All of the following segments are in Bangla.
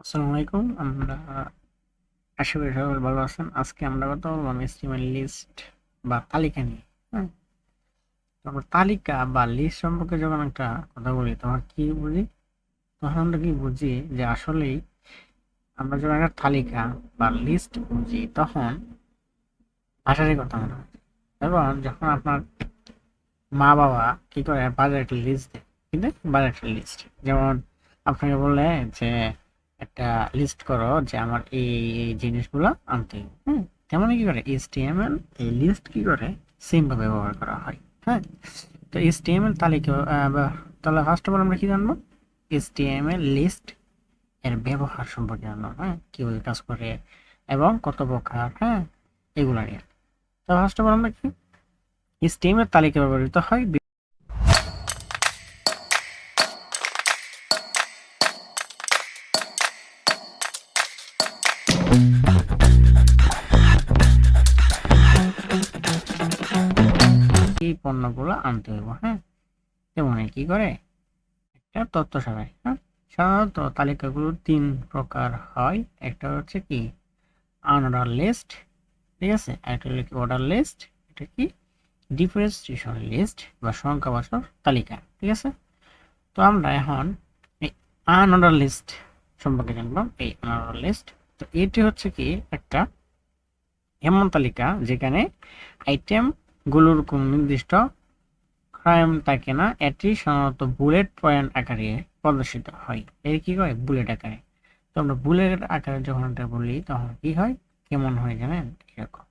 আসসালামু আলাইকুম। আমরা আশা করি সবাই ভালো আছেন। আজকে আমরা কথা বললাম এস্টিমেল লিস্ট বা তালিকা নিয়ে হ্যাঁ? তালিকা বা লিস্ট সম্পর্কে যখন একটা কথা বলি, তখন কি বুঝি? তখন আমরা কি বুঝি যে আসলেই আমরা যখন একটা তালিকা বা লিস্ট বুঝি, তখন ভাষারই কথা মনে এবং যখন আপনার মা বাবা কি করে? বাজার একটা লিস্ট দেয়। কিন্তু বাজার একটা লিস্ট যেমন আপনাকে বললে যে একটা লিস্ট করো যে আমার এই এই জিনিসগুলো আনতে। হ্যাঁ তেমনই কি করে? এইচটিএমএল এই লিস্ট কি করে? সেম ভাবে ব্যবহার করা হয়। হ্যাঁ? তো এইচটিএমএল তালিকা তাহলে ফার্স্ট অফ অল আমরা কি জানব? এইচটিএমএল লিস্ট এর ব্যবহার সম্পর্কে জানব। হ্যাঁ? কীভাবে কাজ করে এবং কত প্রকার হ্যাঁ? এগুলো নিয়ে। তো ফার্স্ট অফ অল আমরা কি? এইচটিএমএল তালিকা ব্যবহৃত হয়? পণ্যগুলো আনতে হইব হ্যাঁ? তেমনই কি করে? একটা তথ্য সারায় হ্যাঁ? সাধারণত তালিকাগুলো তিন প্রকার হয়। একটা হচ্ছে কি? আনঅর্ডার লিস্ট, ঠিক আছে? একটা হলো কি অর্ডার লিস্ট, এটা কি? ডিফারেন্সিয়েশন লিস্ট বা সংখ্যাবাচক তালিকা, ঠিক আছে? তো আমরা এখন এই আনঅর্ডার লিস্ট সম্পর্কে জানলাম, এই আনঅর্ডার লিস্ট। তো এটি হচ্ছে কি একটা এমন তালিকা যেখানে আইটেম গুলোর কোন নির্দিষ্ট ক্রাইম থাকে না, এটি সাধারণত বুলেট পয়েন্ট আকারে প্রদর্শিত হয়। এর কি হয়? বুলেট আকারে। তো আমরা বুলেট আকারে যখন এটা বলি, তখন কি হয়? কেমন হয় জানেন? এরকম।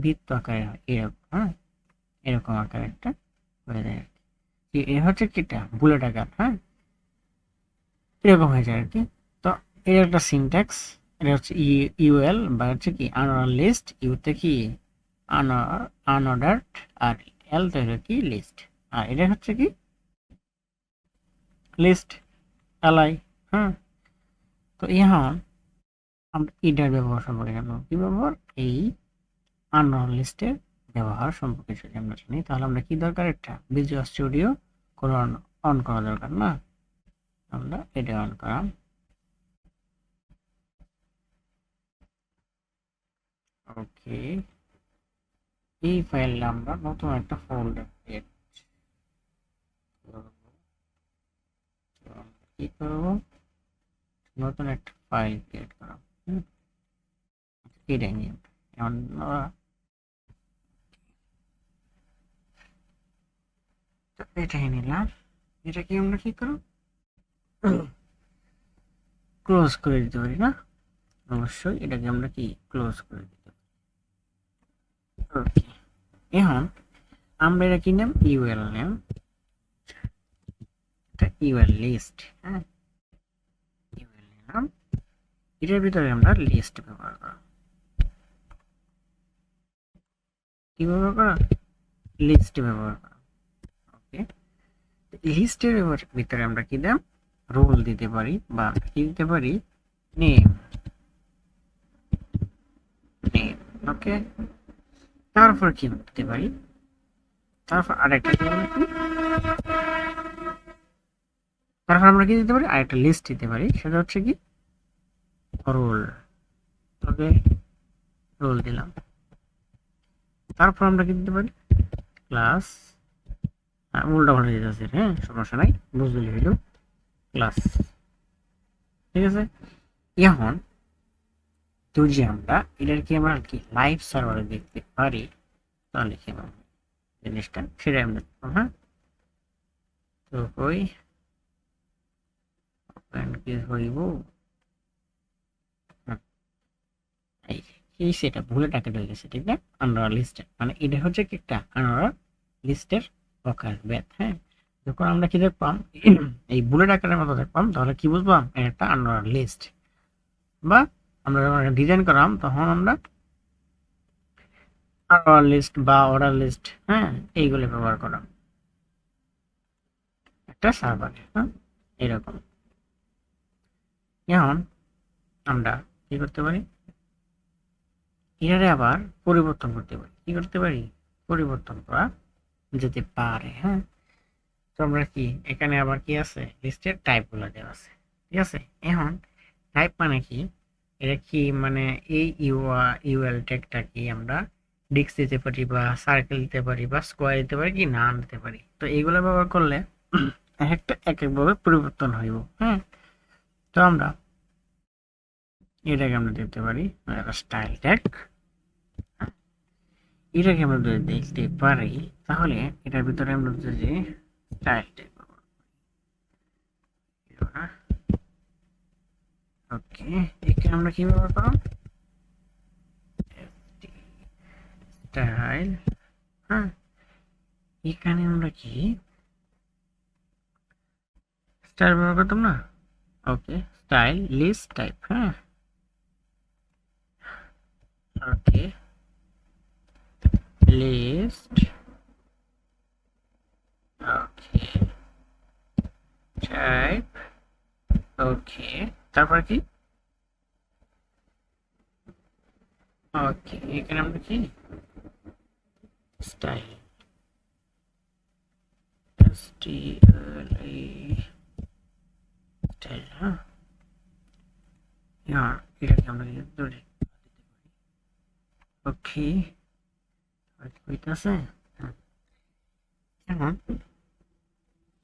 বৃত্ত আকারে হয়। এরকম হ্যাঁ? এরকম আকারে একটা হয়ে যায় আর কি। এ হচ্ছে কি এটা বুলেট আকার হ্যাঁ? এরকম হয়ে যায় আর কি। তো এর একটা সিনট্যাক্স এটা হচ্ছে ইউএল বা হচ্ছে কি আনার লিস্ট ইউতে কি? আনঅর্ডার্ড আর এল তো হলো কি? লিস্ট আর এটা হচ্ছে কি? লিস্ট এলাই হ্যাঁ? তো এখন আমরা ইডার ব্যবহার সম্পর্কে জানব। কি ব্যবহার? এই আনঅর্ডার লিস্টের ব্যবহার সম্পর্কে যদি আমরা জানি, তাহলে আমরা কি দরকার? একটা ভিজুয়াল স্টুডিও কোনো অন করা দরকার, না? আমরা এটা অন করাম। ওকে এই ফাইলে আমরা নতুন একটা ফোল্ডার ক্রিয়েট কি করব? নতুন একটা ফাইল ক্রিয়েট করব হুম। নিয়ে এটাই নিলাম। এটা কি আমরা কি করব? ক্লোজ করে দিতে পারি না? অবশ্যই এটাকে আমরা কি? ক্লোজ করে দিতে পারি। ওকে এখন আমরা এটা কি নাম? UL name. এটা ইউএল লিস্ট হ্যাঁ? ইউএল নাম। এটার ভিতরে আমরা লিস্ট ব্যবহার করা কি ব্যবহার করা লিস্ট ব্যবহার করা ওকে লিস্টের ভিতরে আমরা কি দাম রোল দিতে পারি বা কি দিতে পারি? নেম নেম ওকে তারপর কি করতে পারি? তারপর আরেকটা? তারপর আমরা কি দিতে পারি? আরেকটা লিস্ট দিতে পারি। সেটা হচ্ছে কি? রোল ওকে রোল দিলাম। তারপর আমরা কি দিতে পারি? ক্লাস উল্টা পাল্টা দিতে আছে। হ্যাঁ সমস্যা নাই। বুঝলি হইল। ক্লাস ঠিক আছে? এখন যদি আমরা, এটার কি আমরা কি লাইভ সার্ভারে দেখতে পারি? তাহলে কি জিনিসটা সেটাই আমরা হ্যাঁ? তো ওই কি হইব? এই সেটা? ভুলে টাকা হয়ে গেছে, ঠিক না? আনোয়ার লিস্টের মানে এটা হচ্ছে কি একটা আনোয়ার লিস্টের প্রকার ব্যাথ হ্যাঁ? যখন আমরা কি দেখবাম এই বুলেট আকারের মতো দেখবাম তাহলে কি বুঝবাম এটা একটা আনোয়ার লিস্ট বা আমরা যখন ডিজাইন করাম, তখন আমরা আনোয়ার লিস্ট বা অর্ডার লিস্ট হ্যাঁ এইগুলো ব্যবহার করাম। একটা সার্ভারে হ্যাঁ এরকম। এখন আমরা কি করতে পারি? এটারে আবার পরিবর্তন করতে পারি। কি করতে পারি? পরিবর্তন করা যেতে পারে হ্যাঁ। তো আমরা কি, এখানে আবার কি আছে? লিস্টের টাইপগুলো দেওয়া আছে। ঠিক আছে? এখন টাইপ মানে কি? এটা কি মানে এই ইউএল ট্যাগটা কি আমরা ডিস্ক দিতে পারি বা সার্কেল দিতে পারি বা স্কোয়ার দিতে পারি কি না দিতে পারি? তো এইগুলো ব্যবহার করলে এক একটা এক একভাবে পরিবর্তন হইব হ্যাঁ তো আমরা এটাকে আমরা দিতে পারি স্টাইল ট্যাগ এটাকে আমরা যদি দেখতে পারি, তাহলে এটার ভিতরে আমরা যদি স্টাইল ট্যাগ ওকে এখানে আমরা কি ব্যবহার করব স্টাইল হ্যাঁ এখানে আমরা কি? স্টাইল ব্যবহার করতাম না? ওকে স্টাইল লিস্ট টাইপ হ্যাঁ। ওকে লিস্ট ওকে টাইপ ওকে তারপর কি ওকে এখানে আমরা কি style S T L E style হ্যাঁ ইয়ার এটাকে আমরা কি ধরে ওকে হইতাছে এখন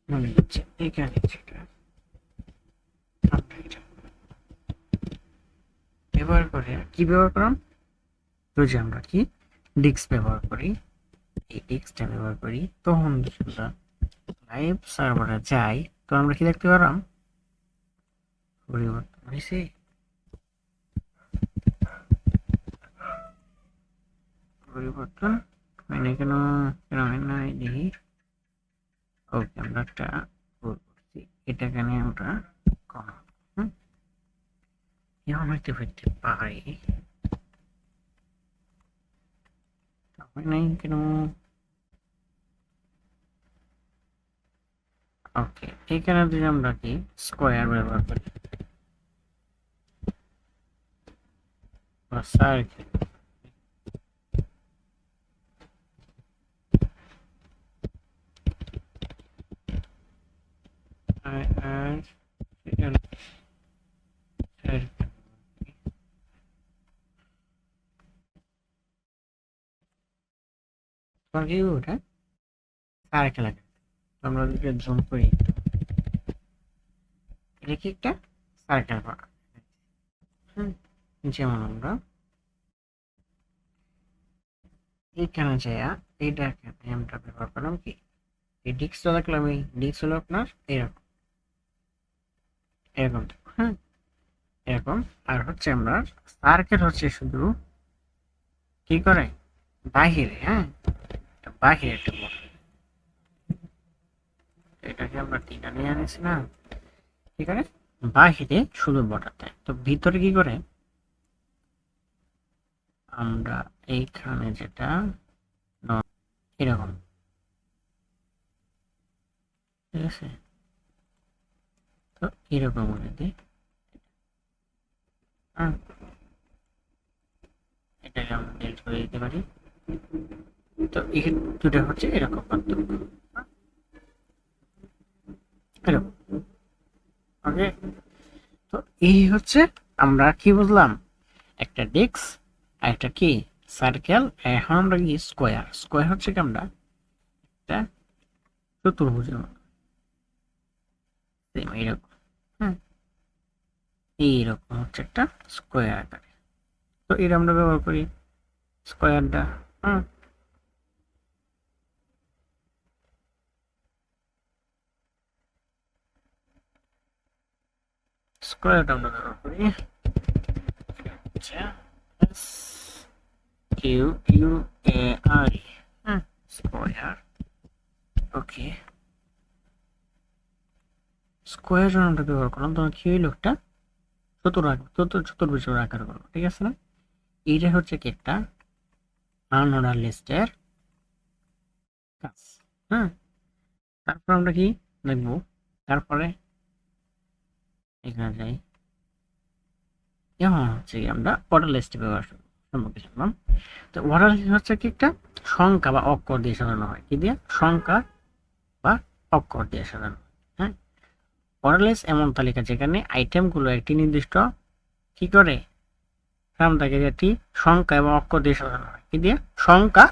মনে হচ্ছে এখানে সেটা ব্যবহার করে কি ব্যবহার করলাম? রোজ আমরা কি ডিস্ক ব্যবহার করি, এই ডিস্কটা ব্যবহার করি, তখন আমরা লাইভ সার্ভারে যাই তো আমরা কি দেখতে পারলাম পরিবর্তন হয়েছে। পরিবর্তন হয় না কেন? কেন হয় না? দেখি। ওকে, আমরা একটা করছি। এটা কেন আমরা কম এমন হইতে হইতে পারে হয় নাই কেন ওকে এখানে যদি আমরা কি স্কোয়ার ব্যবহার করি বা সার্কেল কি ওটা সার্কেল আগে আমরা যদি জুম করি। একটু এটা কি একটা? সার্কেল যেমন আমরা। এইখানে যাইয়া এইটা আমরা ব্যবহার করলাম কি? এই ডিস্কটা দেখলাম এই ডিস্ক হলো আপনার এরকম। এরকম হ্যাঁ এরকম, আর হচ্ছে আমরা সার্কেল হচ্ছে শুধু কি করে? বাহিরে হ্যাঁ। বাহিরে একটা বড় এটাকে আমরা টিকা নিয়ে আনিছি না। কি করে? বাহিরে শুধু বর্ডার তো। ভিতরে কি করে? আমরা এইখানে যেটা এরকম। ঠিক আছে? তো এরকম করে হ্যাঁ। এটাকে আমরা ডিলিট করে দিতে পারি। তো এই দুটো হচ্ছে এরকম পার্থক্য। তো এই হচ্ছে আমরা কি বুঝলাম? একটা ডিস্ক আর একটা কি? সার্কেল। এখন আমরা কি? স্কোয়ার। স্কোয়ার হচ্ছে কি আমরা? একটা চতুর্ভুজের মতো। এইরকম। হ্যাঁ। এইরকম হচ্ছে একটা স্কোয়ার তো এটা আমরা ব্যবহার করি। স্কোয়ারটা হ্যাঁ স্কোয়ারটা আমরা ব্যবহার করি Q U A R square okay square আমরা ব্যবহার করলাম। তখন কি হইল একটা চতুর চতুর চতুর্ভুজের আকার করব ঠিক আছে না? এইটা হচ্ছে কি একটা? লিস্টের কাজ। হ্যাঁ? তারপর আমরা কি দেখব? তারপরে এখানে আমরা অর্ডার লিস্ট শুনলাম তো লিস্ট হচ্ছে কি একটা সংখ্যা বা অক্ষর দিয়ে সাজানো হয়। কি দিয়ে? সংখ্যা বা অক্ষর দিয়ে সাজানো হয় হ্যাঁ? এমন তালিকা যেখানে আইটেমগুলো একটি নির্দিষ্ট কি করে? নামটাকে যেটি সংখ্যা এবং অক্ষর দিয়ে সাজানো হয়। কি দিয়ে? সংখ্যা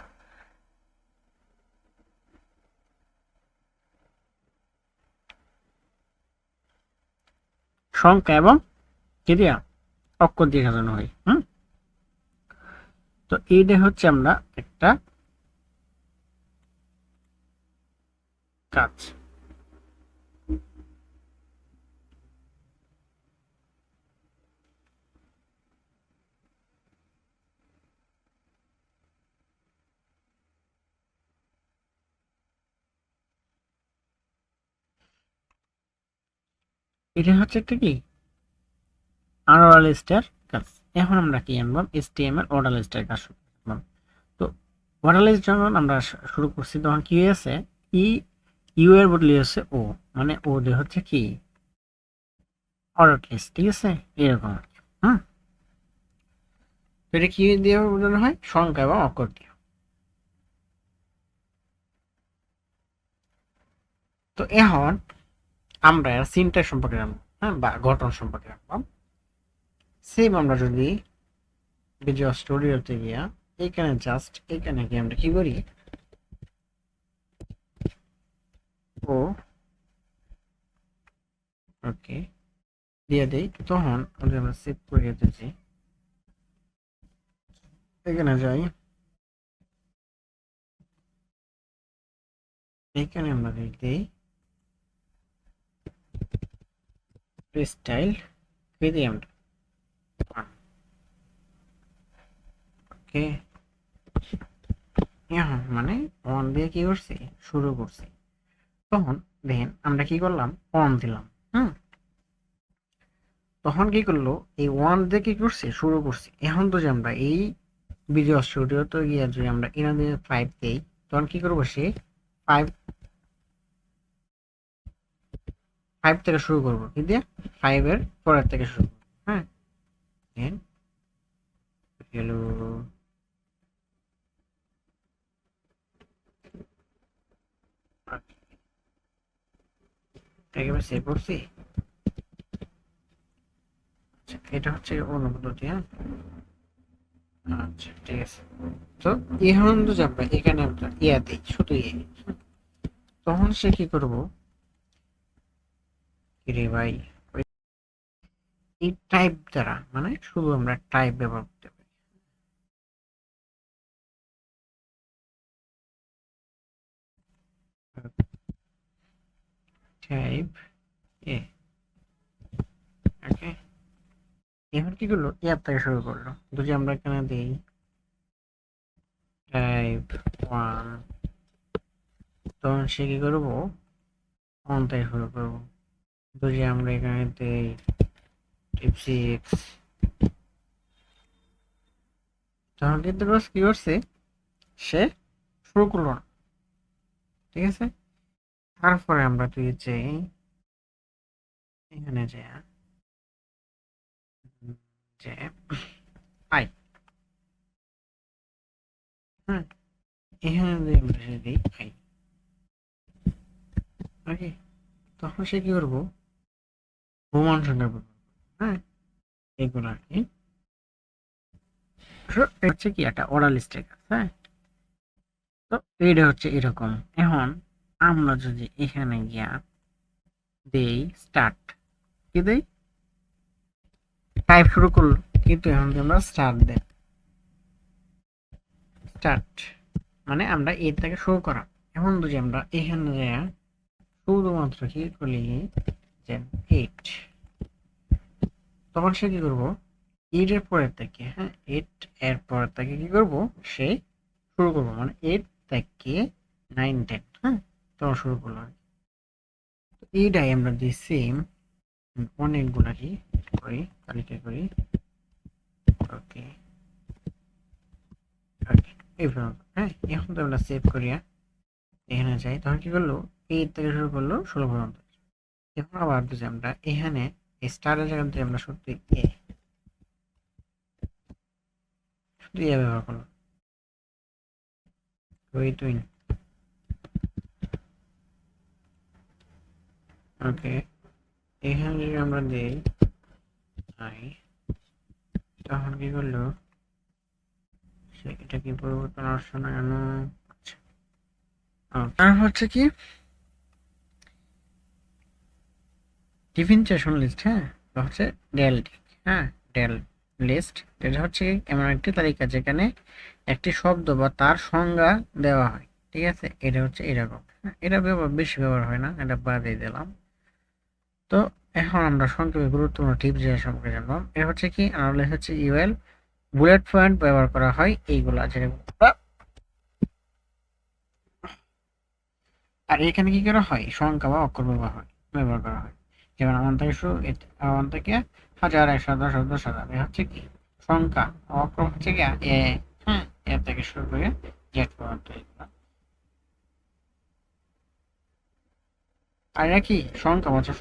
সংখ্যা এবং কি দিয়া অক্ষর দিয়ে সাজানো হয়, হুম? তো এইটা হচ্ছে আমরা একটা কাজ। এটা হচ্ছে একটা কি? আনোয়ার লিস্টের কাজ এখন আমরা কি আনবাম এসটিএমএল অর্ডার লিস্টের কাজ শুরু করলাম তো অর্ডার লিস্ট যখন আমরা শুরু করছি, তখন কি হয়েছে? ই ইউ এর বদলে হচ্ছে ও মানে ও দিয়ে হচ্ছে কি? অর্ডার লিস্ট ঠিক আছে? এরকম হুম? এটা কি দিয়ে বোঝানো হয়? সংখ্যা এবং অক্ষর দিয়ে। তো এখন আমরা সিনটার সম্পর্কে জানব হ্যাঁ বা গঠন সম্পর্কে জানব। সেম আমরা যদি ভিডিও স্টুডিওতে গিয়া এখানে জাস্ট এখানে গিয়ে আমরা কি করি? ও, ওকে, দিয়ে দিই, তখন আমরা সেভ করে দিতেছি এখানে যাই। এখানে আমরা দিই স্টাইল দিয়ে আমরা ওকে মানে অন দিয়ে কি করছি? শুরু করছি। তখন দেখেন আমরা কি করলাম? অন দিলাম। হুম? তখন কি করল? এই ওয়ান দিয়ে কি করছি? শুরু করছি। এখন তো যে আমরা এই ভিডিও স্টুডিও তো গিয়ে যদি আমরা এখানে দিয়ে ফাইভ দেই, তখন কি করব সে? ফাইভ ফাইভ থেকে শুরু করব। কি দিয়ে? ফাইভের পরের থেকে শুরু করব। হ্যাঁ? দেখেন হ্যালো একেবারে সেভ করছি। আচ্ছা এটা হচ্ছে অন্য পদ্ধতি হ্যাঁ? আচ্ছা ঠিক আছে। তো এখন তো এখানে আমরা ইয়া দিই, শুধু ইয়ে তখন সে কি করব? রে ভাই। এই টাইপ দ্বারা মানে শুধু আমরা টাইপ ব্যবহার করতে পারি। টাইপ এ এখন কি করল? অ্যাপ থেকে শুরু করল। যদি আমরা এখানে দিই টাইপ ওয়ান তখন সে কি করব? ওয়ান থেকে শুরু করব। যদি আমরা এখানে দিই কিন্তু রোজ কি করছে? সে শুরু করল না। ঠিক আছে? তারপরে আমরা তুই যে এখানে যে যে আই। হ্যাঁ এখানে যদি আমরা দিই আই। ওকে তখন সে কি করব? প্রমাণ সংখ্যা ব্যবহার হ্যাঁ। এগুলো আর কি। হচ্ছে কি একটা হ্যাঁ? তো এইটা হচ্ছে এরকম। এখন আমরা যদি এখানে গিয়া দেই স্টার্ট কি দেই? টাইপ শুরু করল কিন্তু এখন আমরা স্টার্ট দেই। স্টার্ট মানে আমরা এর থেকে শুরু করা। এখন যদি আমরা এখানে যাই শুধুমাত্র কি করি যে এইট তখন সে কি করব? এইট এর পরের থেকে হ্যাঁ এইট এর পরের থেকে কি করব? সে শুরু করব মানে এইট থেকে নাইন টেন হ্যাঁ তখন শুরু করল আর কি। এইটাই আমরা দিই সেম অনেকগুলা কি করি, তালিকা করি। ওকে ওকে এইভাবে হ্যাঁ এখন তো আমরা সেভ করিয়া এখানে যাই, তখন কি করল? এইট থেকে শুরু করল, ষোলো পর্যন্ত। এখন আবার যদি আমরা এখানে স্টারের জায়গাতে আমরা সত্যি এ শুধু এ ব্যবহার করলাম। ওকে এখানে যদি আমরা দিই আই তখন কি করল? সে এটা কি পরিবর্তন আসছে না কেন? আচ্ছা। হচ্ছে কি? ডিফিনচেশন লিস্ট হ্যাঁ? এটা হচ্ছে ডেল হ্যাঁ? ডেল লিস্ট এটা হচ্ছে এমন একটি তালিকা যেখানে একটি শব্দ বা তার সংজ্ঞা দেওয়া হয় ঠিক আছে? এটা হচ্ছে এরকম হ্যাঁ, এটা ব্যবহার বেশি ব্যবহার হয় না এটা বাদে দিলাম। তো এখন আমরা সংক্ষেপে গুরুত্বপূর্ণ টিপস যেটা সম্পর্কে জানলাম এটা হচ্ছে কি? আমরা হচ্ছে ইউএল বুলেট পয়েন্ট ব্যবহার করা হয় এইগুলা যেরকম আর এখানে কি করা হয়? সংখ্যা বা অক্ষর ব্যবহার হয় ব্যবহার করা হয়। যেমন থেকে শুরু আমার থেকে হাজার একশো দশ দশ হাজার হচ্ছে কি? সংখ্যা। অক্রম হচ্ছে কি এ। হ্যাঁ এ থেকে শুরু করে জেড পর্যন্ত আর কি? সংখ্যা বছর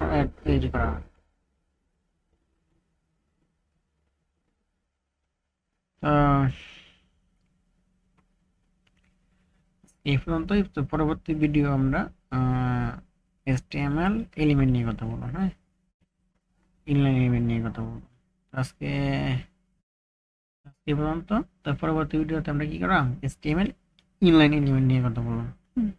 তৈরি করা হয়। এই পর্যন্তই। তো পরবর্তী ভিডিও আমরা এসটিএমএল এলিমেন্ট নিয়ে কথা বলব হ্যাঁ? ইনলাইন এলিমেন্ট নিয়ে কথা বলব আজকে আজকে পর্যন্ত তো পরবর্তী ভিডিওতে আমরা কি করলাম? এসটিএমএল ইনলাইন এলিমেন্ট নিয়ে কথা বলব হুম।